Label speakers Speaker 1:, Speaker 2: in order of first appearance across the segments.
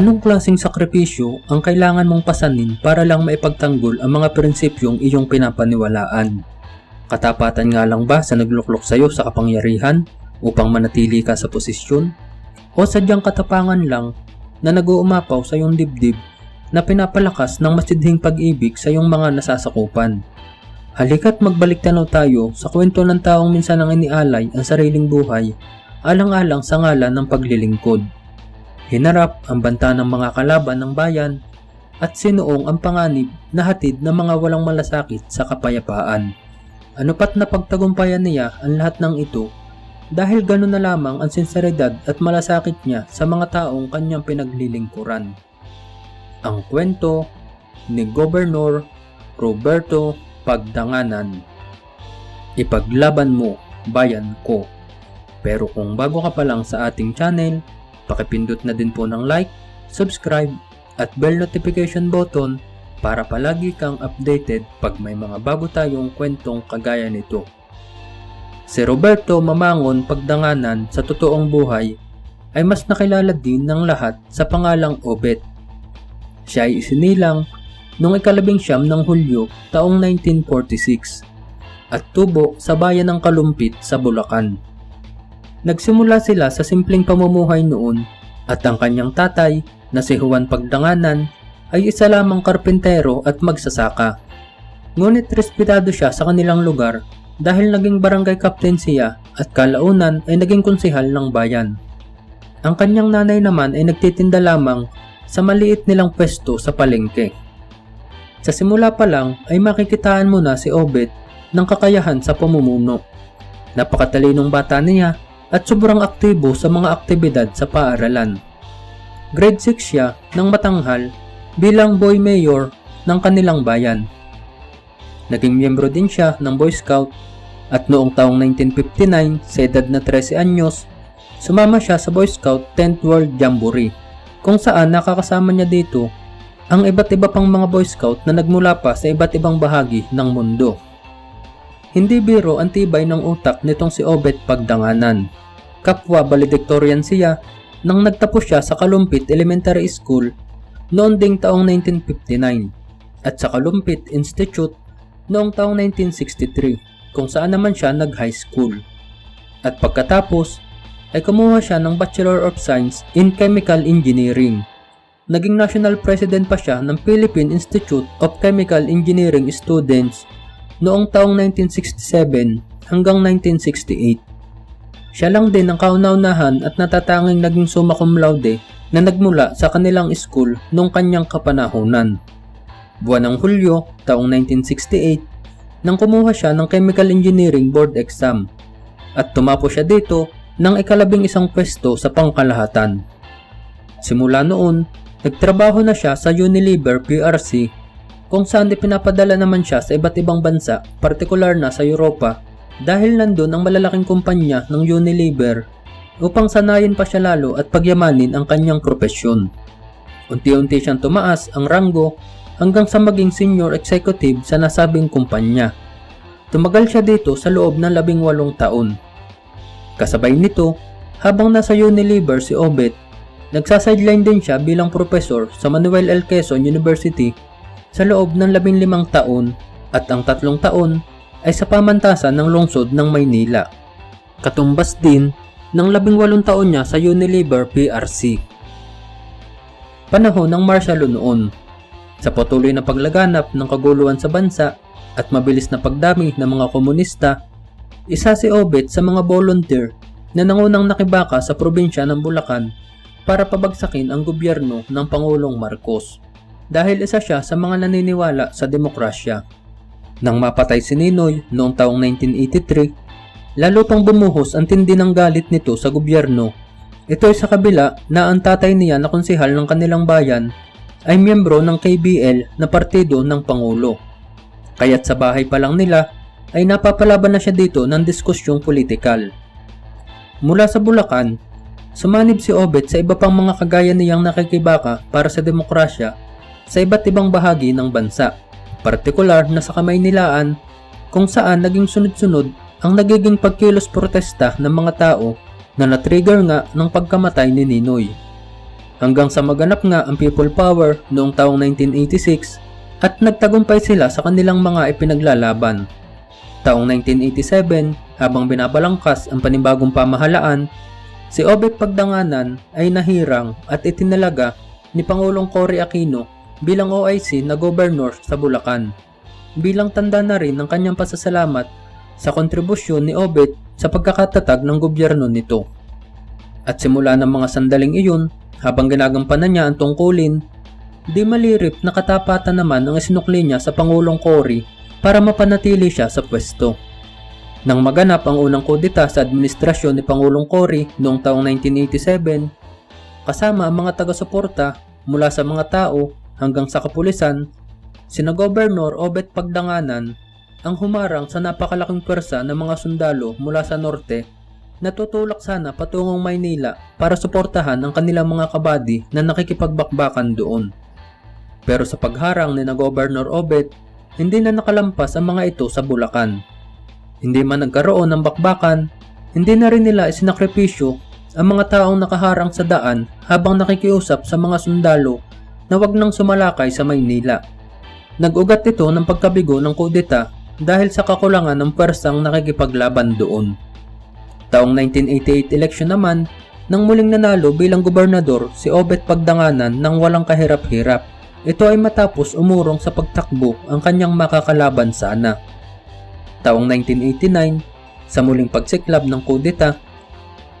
Speaker 1: Anong klaseng sakripisyo ang kailangan mong pasanin para lang maipagtanggol ang mga prinsipyong iyong pinapaniwalaan? Katapatan nga lang ba sa nagluklok sa'yo sa kapangyarihan upang manatili ka sa posisyon? O sadyang katapangan lang na nag-uumapaw sa iyong dibdib na pinapalakas ng masidhing pag-ibig sa iyong mga nasasakupan? Halika't magbalik tanaw tayo sa kwento ng taong minsan ang inialay ang sariling buhay alang-alang sa ngalan ng paglilingkod. Hinarap ang banta ng mga kalaban ng bayan at sinuong ang panganib na hatid ng mga walang malasakit sa kapayapaan. Ano pat na pagtagumpayan niya ang lahat ng ito dahil gano'n na lamang ang sinseridad at malasakit niya sa mga taong kanyang pinaglilingkuran. Ang kwento ni Gobernur Roberto Pagdanganan Ipaglaban mo, bayan ko. Pero kung bago ka pa lang sa ating channel, pakipindot na din po ng like, subscribe, at bell notification button para palagi kang updated pag may mga bago tayong kwentong kagaya nito. Si Roberto Mamangon Pagdanganan sa totoong buhay ay mas nakilala din ng lahat sa pangalang Obet. Siya ay isinilang noong ikalabing siyam ng Hulyo taong 1946 at tubo sa bayan ng Kalumpit sa Bulacan. Nagsimula sila sa simpleng pamumuhay noon at ang kanyang tatay na si Juan Pagdanganan ay isa lamang karpentero at magsasaka. Ngunit respetado siya sa kanilang lugar dahil naging barangay captain siya at kalaunan ay naging konsehal ng bayan. Ang kanyang nanay naman ay nagtitinda lamang sa maliit nilang pwesto sa palengke. Sa simula pa lang ay makikitaan mo na si Obet ng kakayahan sa pamumuno. Napakatalinong bata niya at sobrang aktibo sa mga aktibidad sa paaralan. Grade 6 siya ng matanghal bilang boy mayor ng kanilang bayan. Naging miyembro din siya ng Boy Scout at noong taong 1959 sa edad na 13 anyos, sumama siya sa Boy Scout 10th World Jamboree kung saan nakakasama niya dito ang iba't iba pang mga Boy Scout na nagmula pa sa iba't ibang bahagi ng mundo. Hindi biro ang tibay ng utak nitong si Obet Pagdanganan. Kapwa valedictorian siya nang nagtapos siya sa Kalumpit Elementary School noong ding taong 1959 at sa Kalumpit Institute noong taong 1963 kung saan naman siya nag-high school. At pagkatapos ay kumuha siya ng Bachelor of Science in Chemical Engineering. Naging national president pa siya ng Philippine Institute of Chemical Engineering Students noong taong 1967 hanggang 1968. Siya lang din ang kauna-unahan at natatanging naging summa cum laude na nagmula sa kanilang school noong kanyang kapanahonan. Buwan ng Hulyo, taong 1968, nang kumuha siya ng Chemical Engineering Board Exam at tumapo siya dito ng ikalabing isang pwesto sa pangkalahatan. Simula noon, nagtrabaho na siya sa Unilever PRC kung saan pinapadala naman siya sa iba't ibang bansa, partikular na sa Europa dahil nandun ang malalaking kumpanya ng Unilever upang sanayin pa siya lalo at pagyamanin ang kanyang propesyon. Unti-unti siyang tumaas ang ranggo hanggang sa maging senior executive sa nasabing kumpanya. Tumagal siya dito sa loob ng labing walong taon. Kasabay nito, habang nasa Unilever si Obet, nagsasideline din siya bilang profesor sa Manuel L. Quezon University sa loob ng labing limang taon at ang tatlong taon ay sa pamantasan ng lungsod ng Maynila. Katumbas din ng labing walong taon niya sa Unilever PRC. Panahon ng martial noon. Sa patuloy na paglaganap ng kaguluhan sa bansa at mabilis na pagdami ng mga komunista, isa si Obet sa mga volunteer na nangunang nakibaka sa probinsya ng Bulacan para pabagsakin ang gobyerno ng Pangulong Marcos dahil isa siya sa mga naniniwala sa demokrasya. Nang mapatay si Ninoy noong taong 1983, lalo pang bumuhos ang tindi ng galit nito sa gobyerno. Ito ay sa kabila na ang tatay niya na konsehal ng kanilang bayan ay miyembro ng KBL na partido ng Pangulo. Kaya't sa bahay pa lang nila ay napapalaban na siya dito ng diskusyong politikal. Mula sa Bulacan, sumanib si Obet sa iba pang mga kagaya niyang nakikibaka para sa demokrasya sa iba't ibang bahagi ng bansa partikular na sa kamay nilaan kung saan naging sunod-sunod ang nagiging pagkilos protesta ng mga tao na na-trigger nga ng pagkamatay ni Ninoy. hanggang sa maganap nga ang people power noong taong 1986 at nagtagumpay sila sa kanilang mga ipinaglalaban. Taong 1987, habang binabalangkas ang panibagong pamahalaan, si Obet Pagdanganan ay nahirang at itinalaga ni Pangulong Cory Aquino bilang OIC na gobernur sa Bulacan. Bilang tanda na rin ng kanyang pasasalamat sa kontribusyon ni Obet sa pagkakatatag ng gobyerno nito. At simula ng mga sandaling iyon, habang ginagampanan niya ang tungkulin, di malirip na katapatan naman ang isinukli niya sa Pangulong Cory para mapanatili siya sa pwesto. Nang maganap ang unang kudita sa administrasyon ni Pangulong Cory noong taong 1987, kasama ang mga taga-suporta mula sa mga tao hanggang sa kapulisan, sina Gobernur Obet Pagdanganan ang humarang sa napakalaking pwersa ng mga sundalo mula sa norte na tutulak sana patungong Maynila para suportahan ang kanilang mga kabady na nakikipagbakbakan doon. Pero sa pagharang ni na Governor Obet, hindi na nakalampas ang mga ito sa Bulacan. Hindi man nagkaroon ng bakbakan, hindi na rin nila isinakripisyo ang mga taong nakaharang sa daan habang nakikiusap sa mga sundalo na wag nang sumalakay sa Maynila. Nag-ugat ito ng pagkabigo ng kudeta dahil sa kakulangan ng pwersang nakikipaglaban doon. Taong 1988 election naman, nang muling nanalo bilang gobernador si Obet Pagdanganan ng walang kahirap-hirap. Ito ay matapos umurong sa pagtakbo ang kanyang makakalaban sana. Taong 1989, sa muling pagsiklab ng kudeta,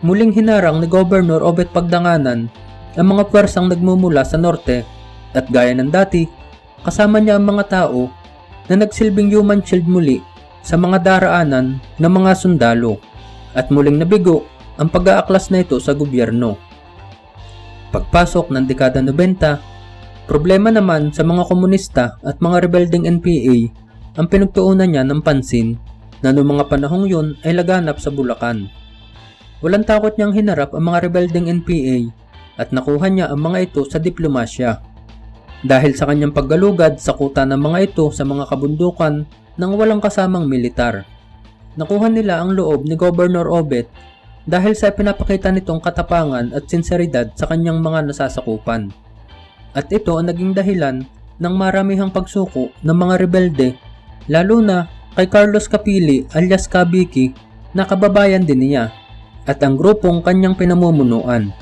Speaker 1: muling hinarang ni Governor Obet Pagdanganan ang mga pwersang nagmumula sa norte at gaya ng dati, kasama niya ang mga tao na nagsilbing human shield muli sa mga daraanan ng mga sundalo at muling nabigo ang pag-aaklas na ito sa gobyerno. Pagpasok ng dekada 90, problema naman sa mga komunista at mga rebelding NPA ang pinagtuunan niya ng pansin na noong mga panahong yun ay laganap sa Bulacan. Walang takot niyang hinarap ang mga rebelding NPA at nakuha niya ang mga ito sa diplomasya. Dahil sa kanyang paggalugad sa kuta ng mga ito sa mga kabundukan nang walang kasamang militar. Nakuha nila ang loob ni Governor Obet dahil sa pinapakita nitong katapangan at sinseridad sa kanyang mga nasasakupan. At ito ang naging dahilan ng maramihang pagsuko ng mga rebelde, lalo na kay Carlos Capili alias Kabiki na kababayan din niya at ang grupong kanyang pinamumunuan.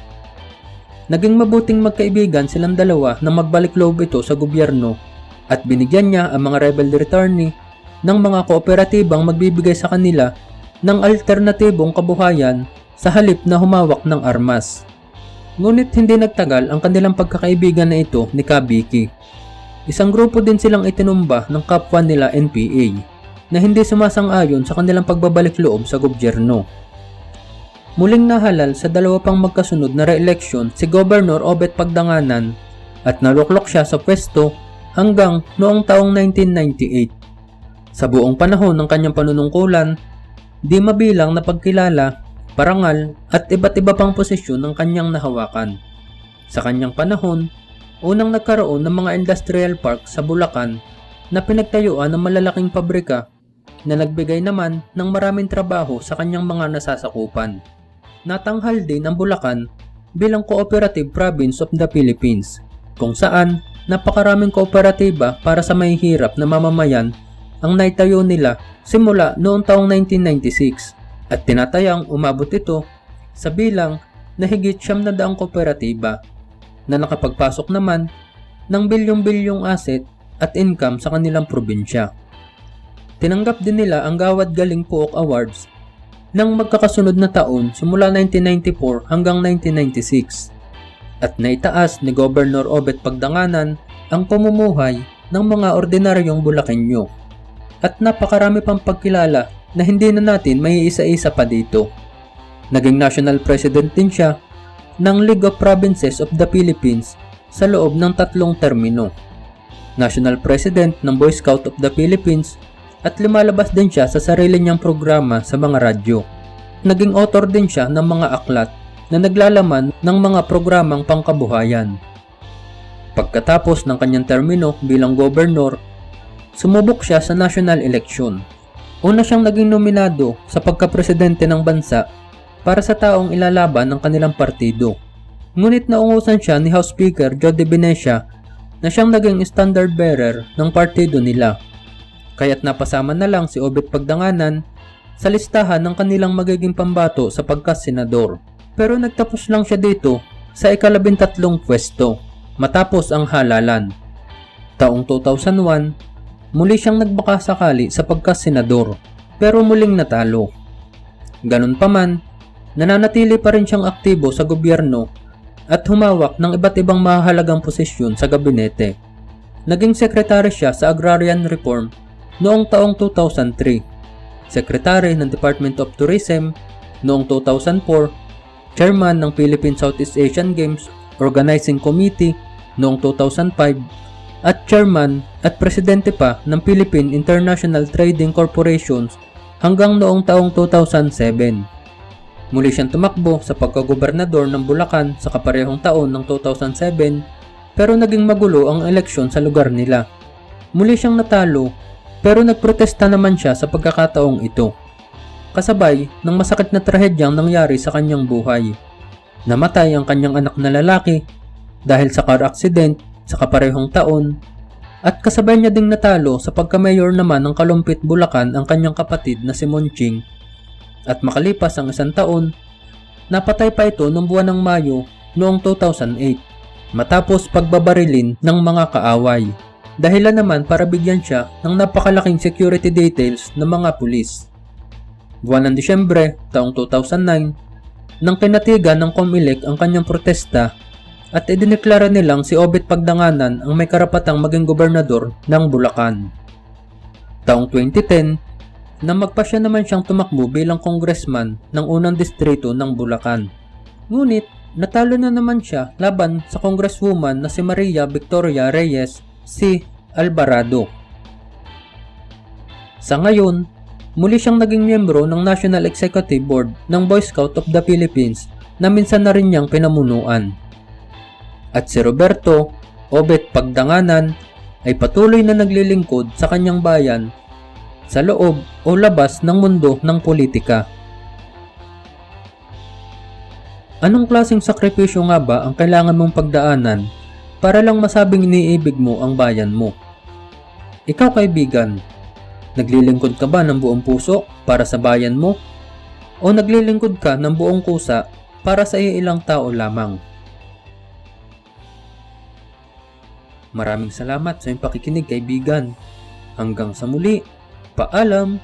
Speaker 1: Naging mabuting magkaibigan silang dalawa nang magbalik loob ito sa gobyerno at binigyan niya ang mga rebel returnee ng mga kooperatibang magbibigay sa kanila ng alternatibong kabuhayan sa halip na humawak ng armas. Ngunit hindi nagtagal ang kanilang pagkakaibigan na ito ni Kabiki. Isang grupo din silang itinumba ng kapwa nila NPA na hindi sumasang-ayon sa kanilang pagbabalik loob sa gobyerno. Muling nahalal sa dalawa pang magkasunod na re-election si Governor Obet Pagdanganan at naluklok siya sa pwesto hanggang noong taong 1998. Sa buong panahon ng kanyang panunungkulan, di mabilang na pagkilala, parangal at iba't iba pang posisyon ng kanyang nahawakan. Sa kanyang panahon, unang nagkaroon ng mga industrial park sa Bulacan na pinagtayuan ng malalaking pabrika na nagbigay naman ng maraming trabaho sa kanyang mga nasasakupan natanghal din ang Bulacan bilang cooperative province of the Philippines, kung saan napakaraming kooperatiba para sa mahihirap na mamamayan ang naitayo nila simula noong taong 1996 at tinatayang umabot ito sa bilang na higit siyam na daang kooperatiba na nakapagpasok naman ng bilyong-bilyong asset at income sa kanilang probinsya. Tinanggap din nila ang Gawad Galing Pook Awards ng magkakasunod na taon simula 1994 hanggang 1996 at naitaas ni Governor Obet Pagdanganan ang pamumuhay ng mga ordinaryong Bulakenyo at napakarami pang pagkilala na hindi na natin may isa-isa pa dito. Naging national president din siya ng League of Provinces of the Philippines sa loob ng tatlong termino. National President ng Boy Scout of the Philippines at lumalabas din siya sa sarili niyang programa sa mga radyo. Naging author din siya ng mga aklat na naglalaman ng mga programang pangkabuhayan. Pagkatapos ng kanyang termino bilang gobernur, sumubok siya sa national election. Una siyang naging nominado sa pagkapresidente ng bansa para sa taong ilalaban ng kanilang partido. Ngunit naungusan siya ni House Speaker Jody Benesia na siyang naging standard bearer ng partido nila. Kaya't napasama na lang si Obet Pagdanganan sa listahan ng kanilang magiging pambato sa pagkasenador. Pero nagtapos lang siya dito sa ikalabintatlong pwesto matapos ang halalan. Taong 2001, muli siyang nagbaka sakali sa pagkasenador pero muling natalo. Ganun pa man, nananatili pa rin siyang aktibo sa gobyerno at humawak ng iba't ibang mahalagang posisyon sa gabinete. Naging sekretary siya sa Agrarian Reform noong taong 2003, sekretary ng Department of Tourism noong 2004, chairman ng Philippine Southeast Asian Games Organizing Committee noong 2005, at chairman at presidente pa ng Philippine International Trading Corporations hanggang noong taong 2007. Muli siyang tumakbo sa pagkagobernador ng Bulacan sa kaparehong taon ng 2007 pero naging magulo ang eleksyon sa lugar nila. Muli siyang natalo pero nagprotesta naman siya sa pagkakataong ito. Kasabay ng masakit na trahedyang nangyari sa kanyang buhay. Namatay ang kanyang anak na lalaki dahil sa car accident sa kaparehong taon at kasabay niya ding natalo sa pagka-mayor naman ng Kalumpit, Bulacan ang kanyang kapatid na si Monching at makalipas ang isang taon, napatay pa ito noong buwan ng Mayo noong 2008 matapos pagbabarilin ng mga kaaway. Dahilan naman para bigyan siya ng napakalaking security details ng mga pulis. Buwan ng Disyembre taong 2009, nang kinatigan ng Comelec ang kanyang protesta at idineklara nilang si Obet Pagdanganan ang may karapatang maging gobernador ng Bulacan. Taong 2010, na magpasya naman siyang tumakbo bilang congressman ng unang distrito ng Bulacan. Ngunit, natalo na naman siya laban sa congresswoman na si Maria Victoria Reyes si Alvarado. Sa ngayon, muli siyang naging miyembro ng National Executive Board ng Boy Scout of the Philippines na minsan na rin niyang pinamunuan. At si Roberto Obet Pagdanganan ay patuloy na naglilingkod sa kanyang bayan sa loob o labas ng mundo ng politika. Anong klaseng sakripisyo nga ba ang kailangan mong pagdaanan para lang masabing iniibig mo ang bayan mo? Ikaw kaibigan, naglilingkod ka ba ng buong puso para sa bayan mo? O naglilingkod ka ng buong kusa para sa ilang tao lamang? Maraming salamat sa iyong pakikinig kaibigan. Hanggang sa muli. Paalam!